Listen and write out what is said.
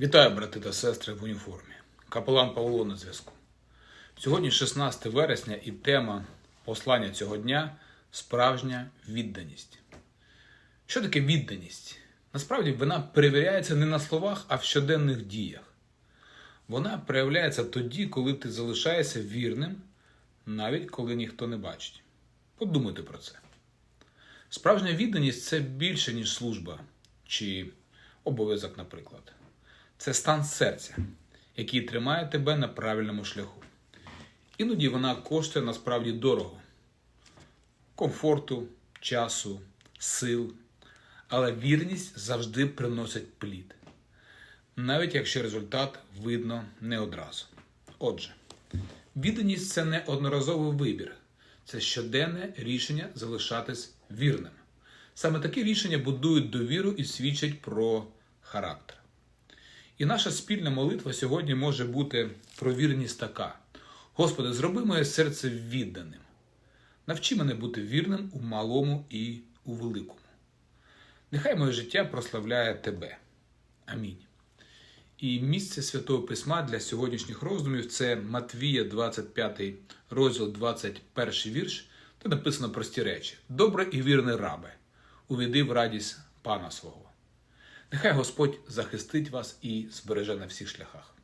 Вітаю, брати та сестри в уніформі. Капелан Павло на зв'язку. Сьогодні 16 вересня і тема послання цього дня справжня відданість. Що таке відданість? Насправді вона перевіряється не на словах, а в щоденних діях. Вона проявляється тоді, коли ти залишаєшся вірним, навіть коли ніхто не бачить. Подумайте про це. Справжня відданість це більше, ніж служба чи обов'язок, наприклад. Це стан серця, який тримає тебе на правильному шляху. Іноді вона коштує насправді дорого комфорту, часу, сил. Але вірність завжди приносить плід, навіть якщо результат видно не одразу. Отже, відданість це не одноразовий вибір, це щоденне рішення залишатись вірним. Саме такі рішення будують довіру і свідчать про характер. І наша спільна молитва сьогодні може бути про вірність така: Господи, зроби моє серце відданим. Навчи мене бути вірним у малому і у великому. Нехай моє життя прославляє Тебе. Амінь. І місце Святого Письма для сьогоднішніх роздумів це Матвія, 25 розділ, 21 вірш, де написано прості речі: Добре і вірне рабе, увійди в радість Пана свого. Нехай Господь захистить вас і збереже на всіх шляхах.